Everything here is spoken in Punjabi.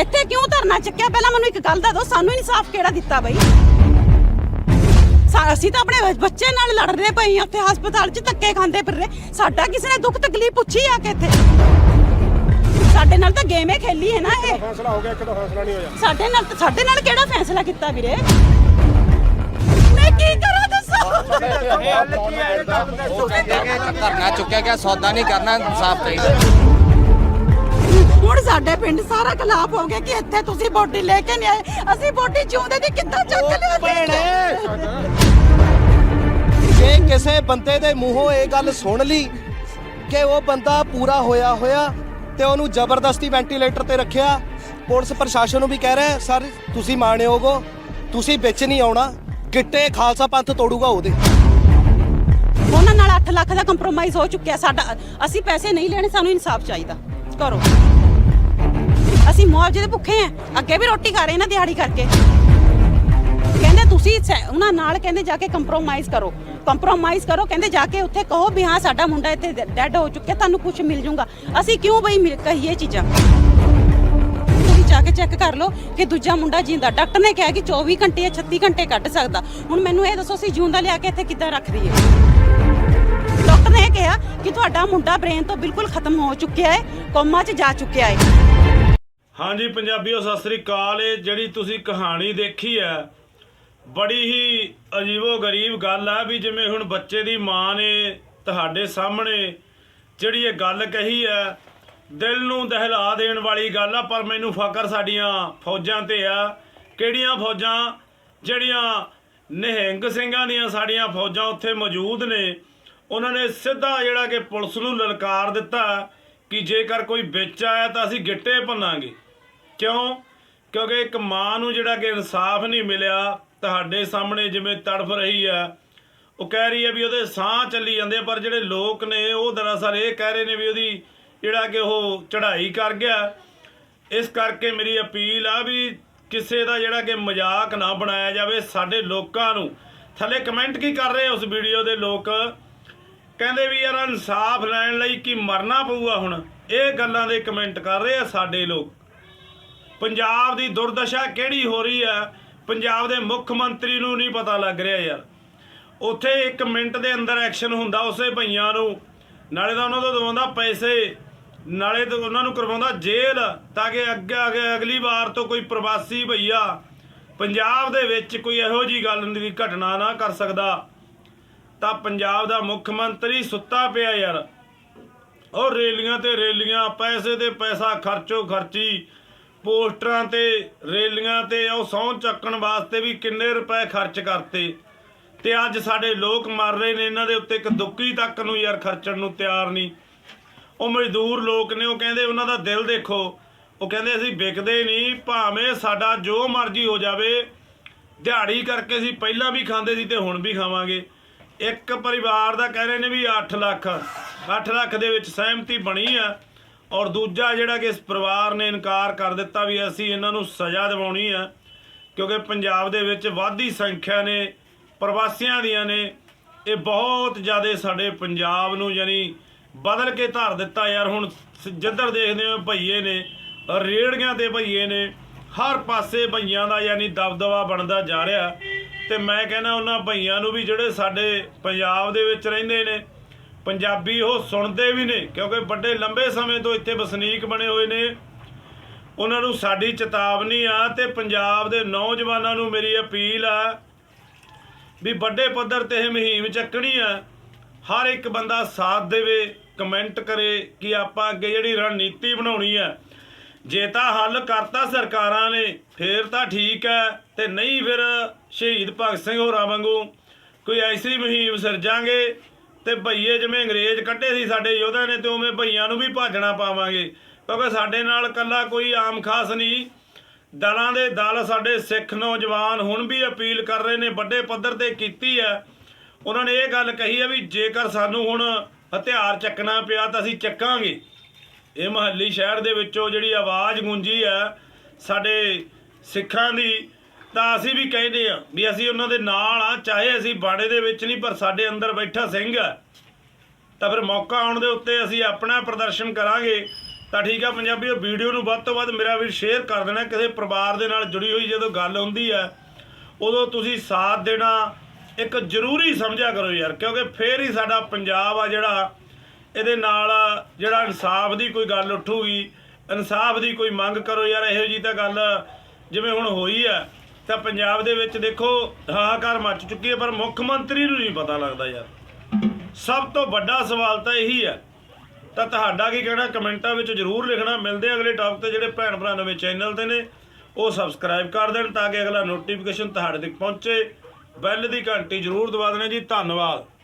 ਇੱਥੇ ਕਿਉਂ ਧਰਨਾ ਚੱਕਿਆ? ਪਹਿਲਾਂ ਮੈਨੂੰ ਇੱਕ ਗੱਲ ਦੱਸ ਦਿਓ ਸਾਨੂੰ ਇਨਸਾਫ ਕਿਹੜਾ ਦਿੱਤਾ ਬਈ? ਸਾ- ਅਸੀਂ ਤਾਂ ਆਪਣੇ ਬੱਚ- ਨਾਲ ਲੜ ਰਹੇ ਪਏ ਹਾਂ ਉੱਥੇ ਹਸਪਤਾਲ 'ਚ ਧੱਕੇ ਖਾਂਦੇ ਫਿਰ ਰਹੇ ਸਾਡਾ ਕਿਸੇ ਨੇ ਦੁੱਖ ਤਕਲੀਫ ਪੁੱਛੀ ਆ ਕੇ ਇੱਥੇ? ਸਾਡੇ ਨਾਲ ਤਾਂ ਗੇਮੇ ਖੇਲੀ ਹੈ ਨਾ ਇਹ। ਫੈਸਲਾ ਹੋ ਗਿਆ ਇੱਕ ਦਾ ਫੈਸਲਾ ਨਹੀਂ ਹੋਇਆ। ਸਾਡੇ ਨਾਲ ਸਾਡੇ ਨਾਲ ਕਿਹੜਾ ਫੈਸਲਾ ਕੀਤਾ ਵੀਰੇ? ਮੈਂ ਕੀ ਕਰਾਂ ਦੱਸੋ? ਧਰਨਾ ਚੁੱਕਿਆ ਗਿਆ ਸੌਦਾ ਨਹੀਂ ਕਰਨਾ ਇਨਸਾਫ ਚਾਹੀਦਾ। ਹੁਣ ਸਾਡੇ ਪਿੰਡ ਸਾਰਾ ਖਲਾਫ ਹੋ ਗਿਆ ਕਿ ਇੱਥੇ ਤੁਸੀਂ ਬੋਡੀ ਲੈ ਕੇ ਨਹੀਂ ਆਏ। ਅਸੀਂ ਬੋਡੀ ਜਿਉਂਦੇ ਦੀ ਕਿੱਦਾਂ ਚੱਕ ਲਿਆ ਜੇ ਕਿਸੇ ਬੰਦੇ ਦੇ ਮੂੰਹੋਂ ਇਹ ਗੱਲ ਸੁਣ ਲਈ ਕਿ ਉਹ ਬੰਦਾ ਪੂਰਾ ਹੋਇਆ ਹੋਇਆ ਤੇ ਉਹਨੂੰ ਜ਼ਬਰਦਸਤੀ ਵੈਂਟੀਲੇਟਰ ਤੇ ਰੱਖਿਆ ਪੁਲਿਸ ਪ੍ਰਸ਼ਾਸਨ ਨੂੰ ਵੀ ਕਹਿ ਰਿਹਾ ਸਰ ਤੁਸੀਂ ਮਾਣਿਓ ਹੋ ਤੁਸੀਂ ਵਿੱਚ ਨਹੀਂ ਆਉਣਾ ਕਿੱਟੇ ਖਾਲਸਾ ਪੰਥ ਤੋੜੂਗਾ ਉਹਦੇ। ਉਹਨਾਂ ਨਾਲ 8 ਲੱਖ ਦਾ ਕੰਪਰੋਮਾਈਜ਼ ਹੋ ਚੁੱਕਿਆ ਸਾਡਾ ਅਸੀਂ ਪੈਸੇ ਨਹੀਂ ਲੈਣੇ ਸਾਨੂੰ ਇਨਸਾਫ ਚਾਹੀਦਾ। ਕਰੋ। ਅਸੀਂ ਮੁਆਵਜ਼ੇ ਦੇ ਭੁੱਖੇ ਆ। ਅੱਗੇ ਵੀ ਰੋਟੀ ਖਾ ਰਹੇ ਨਾ ਦਿਹਾੜੀ ਕਰਕੇ। ਕਹਿੰਦੇ ਤੁਸੀਂ ਸੈ- ਉਹਨਾਂ ਨਾਲ ਕਹਿੰਦੇ ਜਾ ਕੇ ਕੰਪਰੋਮਾਈਜ਼ ਕਰੋ। ਕੰਪਰੋਮਾਈਜ਼ ਕਰੋ, ਕਹਿੰਦੇ ਜਾ ਕੇ ਉੱਥੇ ਕਹੋ ਵੀ ਹਾਂ, ਸਾਡਾ ਮੁੰਡਾ ਇੱਥੇ ਡੈੱਡ ਹੋ ਚੁੱਕਿਆ, ਤੁਹਾਨੂੰ ਕੁਝ ਮਿਲ ਜਾਊਗਾ। ਅਸੀਂ ਕਿਉਂ ਬਈ ਮਿਲ- ਕਹੀਏ ਚੀਜ਼ਾਂ? ਤੁਸੀਂ ਜਾ ਕੇ ਚੈੱਕ ਕਰ ਲਓ ਕਿ ਦੂਜਾ ਮੁੰਡਾ ਜਿੰਦਾ। ਡਾਕਟਰ ਨੇ ਕਿਹਾ ਕਿ 24 ਘੰਟੇ ਜਾਂ 36 ਘੰਟੇ ਕੱਢ ਸਕਦਾ। ਹੁਣ ਮੈਨੂੰ ਇਹ ਦੱਸੋ, ਅਸੀਂ ਜਿਉਂਦਾ ਲਿਆ ਕੇ ਇੱਥੇ ਕਿੱਦਾਂ ਰੱਖ ਦਈਏ? ਡਾਕਟਰ ਨੇ ਇਹ ਕਿਹਾ ਕਿ ਤੁਹਾਡਾ ਮੁੰਡਾ ਬ੍ਰੇਨ ਤੋਂ ਬਿਲਕੁਲ ਖਤਮ ਹੋ ਚੁੱਕਿਆ ਹੈ, ਕੋਮਾ 'ਚ ਜਾ ਚੁੱਕਿਆ ਹੈ। ਹਾਂਜੀ ਪੰਜਾਬੀਓ, ਸਤਿ ਸ੍ਰੀ ਅਕਾਲ। ਇਹ ਜਿਹੜੀ ਤੁਸੀਂ ਕਹਾਣੀ ਦੇਖੀ ਹੈ, ਬੜੀ ਹੀ ਅਜੀਬੋ ਗਰੀਬ ਗੱਲ ਆ ਵੀ ਜਿਵੇਂ ਹੁਣ ਬੱਚੇ ਦੀ ਮਾਂ ਨੇ ਤੁਹਾਡੇ ਸਾਹਮਣੇ ਜਿਹੜੀ ਇਹ ਗੱਲ ਕਹੀ ਹੈ, ਦਿਲ ਨੂੰ ਦਹਿਲਾ ਦੇਣ ਵਾਲੀ ਗੱਲ ਆ, ਪਰ ਮੈਨੂੰ ਫਕਰ ਸਾਡੀਆਂ ਫੌਜਾਂ ਤੇ ਆ। ਕਿਹੜੀਆਂ ਫੌਜਾਂ? ਜਿਹੜੀਆਂ ਨਿਹੰਗ ਸਿੰਘਾਂ ਦੀਆਂ ਸਾਡੀਆਂ ਫੌਜਾਂ ਉੱਥੇ ਮੌਜੂਦ ਨੇ। ਉਹਨਾਂ ਨੇ ਸਿੱਧਾ ਜਿਹੜਾ ਕਿ ਪੁਲਿਸ ਨੂੰ ਲਲਕਾਰ ਦਿੱਤਾ ਕਿ ਜੇਕਰ ਕੋਈ ਵਿੱਚ ਆਇਆ ਤਾਂ ਅਸੀਂ ਗਿੱਟੇ ਭੰਨਾਂਗੇ। ਕਿਉਂ? ਕਿਉਂਕਿ ਇੱਕ ਮਾਂ ਨੂੰ ਜਿਹੜਾ ਕਿ ਇਨਸਾਫ ਨਹੀਂ ਮਿਲਿਆ, ਤੁਹਾਡੇ ਸਾਹਮਣੇ ਜਿਵੇਂ ਤੜਫ ਰਹੀ ਆ ਉਹ ਕਹਿ ਰਹੀ ਹੈ ਵੀ ਉਹਦੇ ਸਾਹ ਚੱਲੀ ਜਾਂਦੇ ਪਰ ਜਿਹੜੇ ਲੋਕ ਨੇ, ਉਹ ਦਰਅਸਲ ਇਹ ਕਹਿ ਰਹੇ ਨੇ ਵੀ ਉਹਦੀ ਜਿਹੜਾ ਕਿ ਉਹ ਚੜ੍ਹਾਈ ਕਰ ਗਿਆ। ਇਸ ਕਰਕੇ ਮੇਰੀ ਅਪੀਲ ਆ ਵੀ ਕਿਸੇ ਦਾ ਜਿਹੜਾ ਕਿ ਮਜ਼ਾਕ ਨਾ ਬਣਾਇਆ ਜਾਵੇ ਸਾਡੇ ਲੋਕਾਂ ਨੂੰ। ਥੱਲੇ ਕਮੈਂਟ ਕੀ ਕਰ ਰਹੇ ਉਸ ਵੀਡੀਓ ਦੇ ਲੋਕ? ਕਹਿੰਦੇ ਵੀ ਯਾਰ ਇਨਸਾਫ ਲੈਣ ਲਈ ਕੀ ਮਰਨਾ ਪਊਗਾ ਹੁਣ? ਇਹ ਗੱਲਾਂ ਦੇ ਕਮੈਂਟ ਕਰ ਰਹੇ ਆ ਸਾਡੇ ਲੋਕ। ਪੰਜਾਬ ਦੀ ਦੁਰਦਸ਼ਾ ਕਿਹੜੀ ਹੋ ਰਹੀ ਹੈ? ਪੰਜਾਬ ਦੇ ਮੁੱਖ ਮੰਤਰੀ ਨੂੰ ਨਹੀਂ ਪਤਾ ਲੱਗ ਰਿਹਾ ਯਾਰ। ਉੱਥੇ 1 ਮਿੰਟ ਦੇ ਅੰਦਰ ਐਕਸ਼ਨ ਹੁੰਦਾ ਉਸੇ ਭਈਆਂ ਨੂੰ। ਨਾਲੇ ਤਾਂ ਉਹਨਾਂ ਤੋਂ ਦਵਾਉਂਦਾ ਪੈਸੇ। ਨਾਲੇ ਤਾਂ ਉਹਨਾਂ ਨੂੰ ਕਰਵਾਉਂਦਾ ਜੇਲ੍ਹ ਤਾਂ ਕਿ ਅੱਗੇ ਅੱਗੇ ਅਗਲੀ ਵਾਰ ਤੋਂ ਕੋਈ ਪ੍ਰਵਾਸੀ ਭਈਆ ਪੰਜਾਬ ਦੇ ਵਿੱਚ ਕੋਈ ਇਹੋ ਜੀ ਗੱਲ ਦੀ ਘਟਨਾ ਨਾ ਕਰ ਸਕਦਾ। ਤਾਂ ਪੰਜਾਬ ਦਾ ਮੁੱਖ ਮੰਤਰੀ ਸੁੱਤਾ ਪਿਆ ਯਾਰ। ਉਹ ਰੇਲੀਆਂ ਤੇ ਰੇਲੀਆਂ, ਪੈਸੇ ਤੇ ਪੈਸਾ ਖਰਚੋ ਖਰਚੀ ਪੋਸਟਰਾਂ ਤੇ, ਰੇਲੀਆਂ ਤੇ ਉਹ ਸਹੁੰ ਚੱਕਣ ਵਾਸਤੇ ਵੀ ਕਿੰਨੇ ਰੁਪਏ ਖਰਚ ਕਰਤੇ। ਤੇ ਅੱਜ ਸਾਡੇ ਲੋਕ ਮਰ ਰਹੇ ਨੇ, ਇਹਨਾਂ ਦੇ ਉੱਤੇ ਇੱਕ ਦੁੱਕੀ ਤੱਕ ਨੂੰ ਯਾਰ ਖਰਚਣ ਨੂੰ ਤਿਆਰ ਨਹੀਂ। ਉਹ ਮਜ਼ਦੂਰ ਲੋਕ ਨੇ, ਉਹ ਕਹਿੰਦੇ ਉਹਨਾਂ ਦਾ ਦਿਲ ਦੇਖੋ। ਉਹ ਕਹਿੰਦੇ ਅਸੀਂ ਵਿਕਦੇ ਨਹੀਂ, ਭਾਵੇਂ ਸਾਡਾ ਜੋ ਮਰਜ਼ੀ ਹੋ ਜਾਵੇ, ਦਿਹਾੜੀ ਕਰਕੇ ਅਸੀਂ ਪਹਿਲਾਂ ਵੀ ਖਾਂਦੇ ਸੀ ਤੇ ਹੁਣ ਵੀ ਖਾਵਾਂਗੇ। ਇੱਕ ਪਰਿਵਾਰ ਦਾ ਕਹਿ ਰਹੇ ਨੇ ਵੀ 8 ਲੱਖ 8 ਲੱਖ ਦੇ ਵਿੱਚ ਸਹਿਮਤੀ ਬਣੀ ਆ। ਔਰ ਦੂਜਾ ਜਿਹੜਾ ਕਿ ਇਸ ਪਰਿਵਾਰ ਨੇ ਇਨਕਾਰ ਕਰ ਦਿੱਤਾ ਵੀ ਅਸੀਂ ਇਹਨਾਂ ਨੂੰ ਸਜ਼ਾ ਦਿਵਾਉਣੀ ਆ, ਕਿਉਂਕਿ ਪੰਜਾਬ ਦੇ ਵਿੱਚ ਵਾਧੀ ਸੰਖਿਆ ਨੇ, ਪ੍ਰਵਾਸੀਆਂ ਦੀਆਂ ਨੇ, ਇਹ ਬਹੁਤ ਜ਼ਿਆਦਾ ਸਾਡੇ ਪੰਜਾਬ ਨੂੰ ਯਾਨੀ ਬਦਲ ਕੇ ਧਰ ਦਿੱਤਾ ਯਾਰ। ਹੁਣ ਜਿੱਧਰ ਦੇਖਦੇ ਹੋ ਭਈਏ ਨੇ, ਰੇੜੀਆਂ ਤੇ ਭਈਏ ਨੇ, ਹਰ ਪਾਸੇ ਭਈਆਂ ਦਾ ਯਾਨੀ ਦਬਦਬਾ ਬਣਦਾ ਜਾ ਰਿਹਾ। ਤੇ ਮੈਂ ਕਹਿੰਦਾ ਉਹਨਾਂ ਭਈਆਂ ਨੂੰ ਵੀ ਜਿਹੜੇ ਸਾਡੇ ਪੰਜਾਬ ਦੇ ਵਿੱਚ ਰਹਿੰਦੇ ਨੇ ਪੰਜਾਬੀ ਉਹ ਸੁਣਦੇ ਵੀ ਨੇ, ਕਿਉਂਕਿ ਵੱਡੇ ਲੰਬੇ ਸਮੇਂ ਤੋਂ ਇੱਥੇ ਵਸਨੀਕ ਬਣੇ ਹੋਏ ਨੇ। ਉਹਨਾਂ ਨੂੰ ਸਾਡੀ ਚੇਤਾਵਨੀ ਆ ਤੇ ਪੰਜਾਬ ਦੇ ਨੌਜਵਾਨਾਂ ਨੂੰ ਮੇਰੀ ਅਪੀਲ ਆ ਵੀ ਵੱਡੇ ਪੱਧਰ ਤੇ ਇਹ ਮੁਹਿੰਮ ਚੱਕਣੀ ਆ। ਹਰ ਇੱਕ ਬੰਦਾ ਸਾਥ ਦੇਵੇ, ਕਮੈਂਟ ਕਰੇ ਕਿ ਆਪਾਂ ਅੱਗੇ ਜਿਹੜੀ ਰਣਨੀਤੀ ਬਣਾਉਣੀ ਆ, ਜੇ ਤਾਂ ਹੱਲ ਕਰਤਾ ਸਰਕਾਰਾਂ ਨੇ, ਫੇਰ ਤਾਂ ਠੀਕ ਹੈ ਤੇ ਨਹੀਂ ਫਿਰ ਸ਼ਹੀਦ ਭਗਤ ਸਿੰਘ ਹੋਰਾਂ ਵਾਂਗੂ ਕੋਈ ਐਸੀ ਮੁਹਿੰਮ ਸਿਰਜਾਂਗੇ ਤੇ ਭਈਏ ਜਿਵੇਂ ਅੰਗਰੇਜ਼ ਕੱਢੇ ਸੀ ਸਾਡੇ ਯੋਧਿਆਂ ਨੇ ਤੇ ਉਵੇਂ ਭਈਆਂ ਨੂੰ ਵੀ ਭਾਜਣਾ ਪਾਵਾਂਗੇ। ਕਿਉਂਕਿ ਸਾਡੇ ਨਾਲ ਕੱਲਾ ਕੋਈ ਆਮ ਖਾਸ ਨਹੀਂ। ਦਲਾਂ ਦੇ ਦਲ ਸਾਡੇ ਸਿੱਖ ਨੌਜਵਾਨ ਹੁਣ ਵੀ ਅਪੀਲ ਕਰ ਰਹੇ ਨੇ, ਵੱਡੇ ਪੱਧਰ ਤੇ ਕੀਤੀ ਹੈ। ਉਹਨਾਂ ਨੇ ਇਹ ਗੱਲ ਕਹੀ ਹੈ ਵੀ ਜੇਕਰ ਸਾਨੂੰ ਹੁਣ ਹਥਿਆਰ ਚੱਕਣਾ ਪਿਆ ਤਾਂ ਅਸੀਂ ਚੱਕਾਂਗੇ। ਇਹ ਮਹੱਲੀ ਸ਼ਹਿਰ ਦੇ ਵਿੱਚੋਂ ਜਿਹੜੀ ਆਵਾਜ਼ ਗੂੰਜੀ ਹੈ, ਸਾਡੇ ਸਿੱਖਾਂ ਦੀ ਤਾਂ ਅਸੀਂ ਵੀ ਕਹਿੰਦੇ ਆ ਵੀ ਅਸੀਂ ਉਹਨਾਂ ਦੇ ਨਾਲ ਆ, ਚਾਹੇ ਅਸੀਂ ਬਾੜੇ ਦੇ ਵਿੱਚ ਨਹੀਂ, ਪਰ ਸਾਡੇ ਅੰਦਰ ਬੈਠਾ ਸਿੰਘ ਆ। ਤਾਂ ਫਿਰ ਮੌਕਾ ਆਉਣ ਦੇ ਉੱਤੇ ਅਸੀਂ ਆਪਣਾ ਪ੍ਰਦਰਸ਼ਨ ਕਰਾਂਗੇ। ਤਾਂ ਠੀਕ ਆ ਪੰਜਾਬੀਓ, ਵੀਡੀਓ ਨੂੰ ਵੱਧ ਤੋਂ ਵੱਧ ਮੇਰਾ ਵੀ ਸ਼ੇਅਰ ਕਰ ਦੇਣਾ, ਕਿਸੇ ਪਰਿਵਾਰ ਦੇ ਨਾਲ ਜੁੜੀ ਹੋਈ ਜਦੋਂ ਗੱਲ ਹੁੰਦੀ ਹੈ ਉਦੋਂ ਤੁਸੀਂ ਸਾਥ ਦੇਣਾ ਇੱਕ ਜ਼ਰੂਰੀ ਸਮਝਿਆ ਕਰੋ ਯਾਰ, ਕਿਉਂਕਿ ਫੇਰ ਹੀ ਸਾਡਾ ਪੰਜਾਬ ਆ ਜਿਹੜਾ, ਇਹਦੇ ਨਾਲ ਜਿਹੜਾ ਇਨਸਾਫ ਦੀ ਕੋਈ ਗੱਲ ਉੱਠੂਗੀ, ਇਨਸਾਫ ਦੀ ਕੋਈ ਮੰਗ ਕਰੋ ਯਾਰ, ਇਹੋ ਜੀ ਤਾਂ ਗੱਲ ਜਿਵੇਂ ਹੁਣ ਹੋਈ ਹੈ ਤਾਂ ਪੰਜਾਬ ਦੇ ਵਿੱਚ ਦੇਖੋ, ਹਾਹਾਕਾਰ ਮਚ ਚੁੱਕੀ ਹੈ, ਪਰ ਮੁੱਖ ਮੰਤਰੀ ਨੂੰ ਨਹੀਂ ਪਤਾ ਲੱਗਦਾ ਯਾਰ। ਸਭ ਤੋਂ ਵੱਡਾ ਸਵਾਲ ਤਾਂ ਇਹੀ ਹੈ। ਤਾਂ ਤੁਹਾਡਾ ਕੀ ਕਹਿਣਾ? ਕਮੈਂਟਾਂ ਵਿੱਚ ਜਰੂਰ ਲਿਖਣਾ। ਮਿਲਦੇ ਅਗਲੇ ਟਾਪਿਕ ਤੇ, ਜਿਹੜੇ ਭੈਣ ਭਰਾ ਨਵੇਂ ਚੈਨਲ ਤੇ ਨੇ, ਉਹ ਸਬਸਕ੍ਰਾਈਬ ਕਰ ਦੇਣ ਤਾਂ ਕਿ ਅਗਲਾ ਨੋਟੀਫਿਕੇਸ਼ਨ ਤੁਹਾਡੇ ਤੱਕ ਪਹੁੰਚੇ। ਬੈਲ ਦੀ ਘੰਟੀ ਜਰੂਰ ਦਬਾ ਦੇਣਾ ਜੀ। ਧੰਨਵਾਦ।